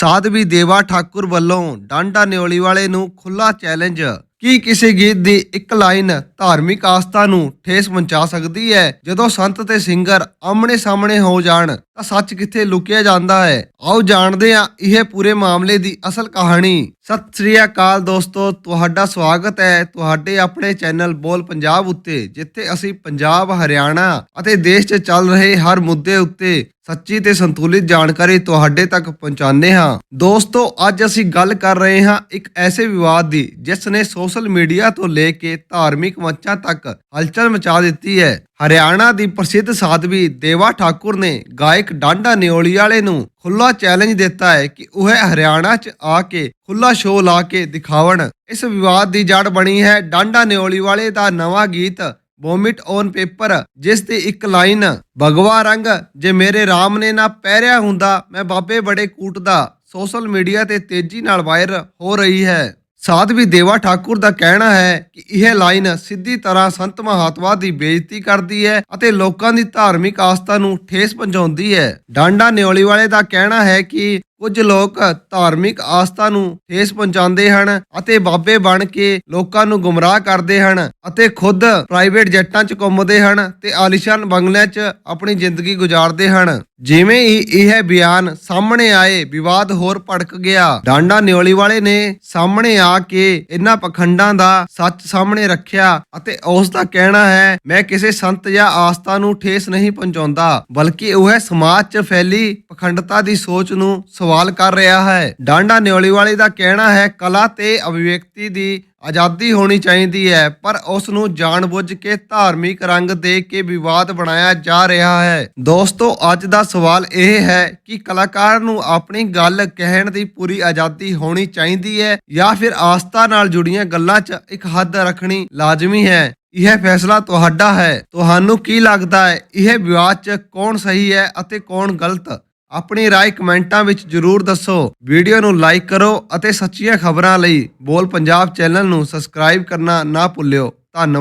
ਸਾਧਵੀ ਦੇਵਾ ਠਾਕੁਰ ਵੱਲੋਂ ਡਾਂਡਾ ਨਿਓਲੀ ਵਾਲੇ ਨੂੰ ਖੁੱਲਾ ਚੈਲੰਜ ਕੀ ਕਿਸੇ ਗੀਤ ਦੀ ਇੱਕ ਲਾਈਨ ਧਾਰਮਿਕ ਆਸਥਾ ਨੂੰ ਠੇਸ ਪਹੁੰਚਾ ਸਕਦੀ ਹੈ? ਜਦੋਂ ਸੰਤ ਤੇ ਸਿੰਗਰ ਆਮਣੇ ਸਾਹਮਣੇ ਹੋ ਜਾਣ ਤਾਂ ਸੱਚ ਕਿੱਥੇ ਲੁਕਿਆ ਜਾਂਦਾ ਹੈ? ਆਓ ਜਾਣਦੇ ਹਾਂ ਇਹ ਪੂਰੇ ਮਾਮਲੇ ਦੀ ਅਸਲ ਕਹਾਣੀ। ਸਤਿ ਸ੍ਰੀ ਅਕਾਲ ਦੋਸਤੋ, ਤੁਹਾਡਾ ਸਵਾਗਤ ਹੈ ਤੁਹਾਡੇ ਆਪਣੇ ਚੈਨਲ ਬੋਲ ਪੰਜਾਬ ਉੱਤੇ, ਜਿੱਥੇ ਅਸੀਂ ਪੰਜਾਬ, ਹਰਿਆਣਾ ਅਤੇ ਦੇਸ਼ 'ਚ ਚੱਲ ਰਹੇ ਹਰ ਮੁੱਦੇ ਉੱਤੇ ਸੱਚੀ ਤੇ ਸੰਤੁਲਿਤ ਜਾਣਕਾਰੀ ਤੁਹਾਡੇ ਤੱਕ ਪਹੁੰਚਾਉਂਦੇ ਹਾਂ। ਦੋਸਤੋ, ਅੱਜ ਅਸੀਂ ਗੱਲ ਕਰ ਰਹੇ ਹਾਂ ਇੱਕ ਐਸੇ ਵਿਵਾਦ ਦੀ, ਜਿਸ ਨੇ ਸੋਸ਼ਲ ਮੀਡੀਆ ਤੋਂ ਲੈ ਕੇ ਧਾਰਮਿਕ ਮੰਚਾਂ ਤੱਕ ਹਲਚਲ ਮਚਾ ਦਿੱਤੀ ਹੈ। ਹਰਿਆਣਾ ਦੀ ਪ੍ਰਸਿੱਧ ਸਾਧਵੀ ਦੇਵਾ ਠਾਕੁਰ ਨੇ ਗਾਇਕ ਡਾਂਡਾ ਨਿਓਲੀ ਵਾਲੇ ਨੂੰ ਖੁੱਲਾ ਚੈਲੰਜ ਦਿੱਤਾ ਹੈ ਕਿ ਉਹ ਹਰਿਆਣਾ 'ਚ ਆ ਕੇ ਖੁੱਲਾ ਸ਼ੋਅ ਲਾ ਕੇ ਦਿਖਾਵਣ। ਇਸ ਵਿਵਾਦ ਦੀ ਜੜ ਬਣੀ ਹੈ ਡਾਂਡਾ ਨਿਓਲੀ ਵਾਲੇ ਦਾ ਨਵਾਂ ਗੀਤ ਵੋਮਿਟ ਔਨ ਪੇਪਰ ਜਿਸ ਦੀ ਇੱਕ ਲਾਈਨ, ਭਗਵਾ ਰੰਗ, ਜੇ ਮੇਰੇ ਰਾਮ ਨੇ ਨਾ ਪਹਿਰਿਆ ਹੁੰਦਾ, ਮੈਂ ਬਾਬੇ ਬੜੇ ਕੂਟਦਾ ਸੋਸ਼ਲ ਮੀਡੀਆ ਤੇ ਤੇਜ਼ੀ ਨਾਲ ਵਾਇਰਲ ਹੋ ਰਹੀ ਹੈ। ਸਾਧਵੀ ਦੇਵਾ ਠਾਕੁਰ ਦਾ ਕਹਿਣਾ ਹੈ ਕਿ ਇਹ ਲਾਈਨ ਸਿੱਧੀ ਤਰ੍ਹਾਂ ਸੰਤ ਮਹਾਤਮਾ ਦੀ ਬੇਇੱਜ਼ਤੀ ਕਰਦੀ ਹੈ ਅਤੇ ਲੋਕਾਂ ਦੀ ਧਾਰਮਿਕ ਆਸਥਾ ਨੂੰ ਠੇਸ ਪਹੁੰਚਾਉਂਦੀ ਹੈ। ਡਾਂਡਾ ਨਿਓਲੀ ਵਾਲੇ ਦਾ ਕਹਿਣਾ ਹੈ ਕਿ ਕੁਝ ਲੋਕ ਧਾਰਮਿਕ ਆਸਥਾ ਨੂੰ ਠੇਸ ਪਹੁੰਚਾਉਂਦੇ ਹਨ ਅਤੇ ਬਾਬੇ ਬਣ ਕੇ ਲੋਕਾਂ ਨੂੰ ਗੁੰਮਰਾਹ ਕਰਦੇ ਹਨ ਅਤੇ ਖੁਦ ਪ੍ਰਾਈਵੇਟ ਜੈਟਾਂ 'ਚ ਘੁੰਮਦੇ ਹਨ ਤੇ ਆਲੀਸ਼ਾਨ ਬੰਗਲਿਆਂ 'ਚ ਆਪਣੀ ਜ਼ਿੰਦਗੀ ਗੁਜ਼ਾਰਦੇ ਹਨ। ਜਿਵੇਂ ਹੀ ਇਹ ਬਿਆਨ ਸਾਹਮਣੇ ਆਏ, ਵਿਵਾਦ ਹੋਰ ਭੜਕ ਗਿਆ। ਡਾਂਡਾ ਨਿਓਲੀ ਵਾਲੇ ਨੇ ਸਾਹਮਣੇ ਆ ਕੇ ਇਹਨਾਂ ਪਖੰਡਾਂ ਦਾ ਸੱਚ ਸਾਹਮਣੇ ਰੱਖਿਆ ਅਤੇ ਉਸ ਦਾ ਕਹਿਣਾ ਹੈ, ਮੈਂ ਕਿਸੇ ਸੰਤ ਜਾਂ ਆਸਥਾ ਨੂੰ ਠੇਸ ਨਹੀਂ ਪਹੁੰਚਾਉਂਦਾ, ਬਲਕਿ ਉਹ ਸਮਾਜ 'ਚ ਫੈਲੀ ਪਖੰਡਤਾ ਦੀ ਸੋਚ ਨੂੰ ਸਵਾਲ ਕਰ ਰਿਹਾ ਹੈ। ਡਾਂਡਾ ਨਿਓਲੀ ਵਾਲੇ ਦਾ ਕਹਿਣਾ ਹੈ, ਕਲਾ ਤੇ ਅਭਿਵਿਅਕਤੀ ਦੀ ਆਜ਼ਾਦੀ ਹੋਣੀ ਚਾਹੀਦੀ ਹੈ, ਪਰ ਉਸ ਨੂੰ ਜਾਣਬੁੱਝ ਕੇ ਧਾਰਮਿਕ ਰੰਗ ਦੇ ਕੇ ਵਿਵਾਦ ਬਣਾਇਆ ਜਾ ਰਿਹਾ ਹੈ। ਦੋਸਤੋ, ਅੱਜ ਦਾ ਸਵਾਲ ਇਹ ਹੈ ਕਿ ਕਲਾਕਾਰ ਨੂੰ ਆਪਣੀ ਗੱਲ ਕਹਿਣ ਦੀ ਪੂਰੀ ਆਜ਼ਾਦੀ ਹੋਣੀ ਚਾਹੀਦੀ ਹੈ ਜਾਂ ਫਿਰ ਆਸਥਾ ਨਾਲ ਜੁੜੀਆਂ ਗੱਲਾਂ 'ਚ ਇੱਕ ਹੱਦ ਰੱਖਣੀ ਲਾਜ਼ਮੀ ਹੈ? ਇਹ ਫੈਸਲਾ ਤੁਹਾਡਾ ਹੈ। ਤੁਹਾਨੂੰ ਕੀ ਲੱਗਦਾ ਹੈ, ਇਹ ਵਿਵਾਦ 'ਚ ਕੌਣ ਸਹੀ ਹੈ ਅਤੇ ਕੌਣ ਗਲਤ? ਆਪਣੀ ਰਾਏ ਕਮੈਂਟਾਂ ਵਿੱਚ ਜਰੂਰ ਦੱਸੋ। ਵੀਡੀਓ ਨੂੰ ਲਾਈਕ ਕਰੋ ਅਤੇ ਸੱਚੀਆਂ ਖਬਰਾਂ ਲਈ ਬੋਲ ਪੰਜਾਬ ਚੈਨਲ ਨੂੰ ਸਬਸਕ੍ਰਾਈਬ ਕਰਨਾ ਨਾ ਭੁੱਲਿਓ। ਧੰਨਵਾਦ।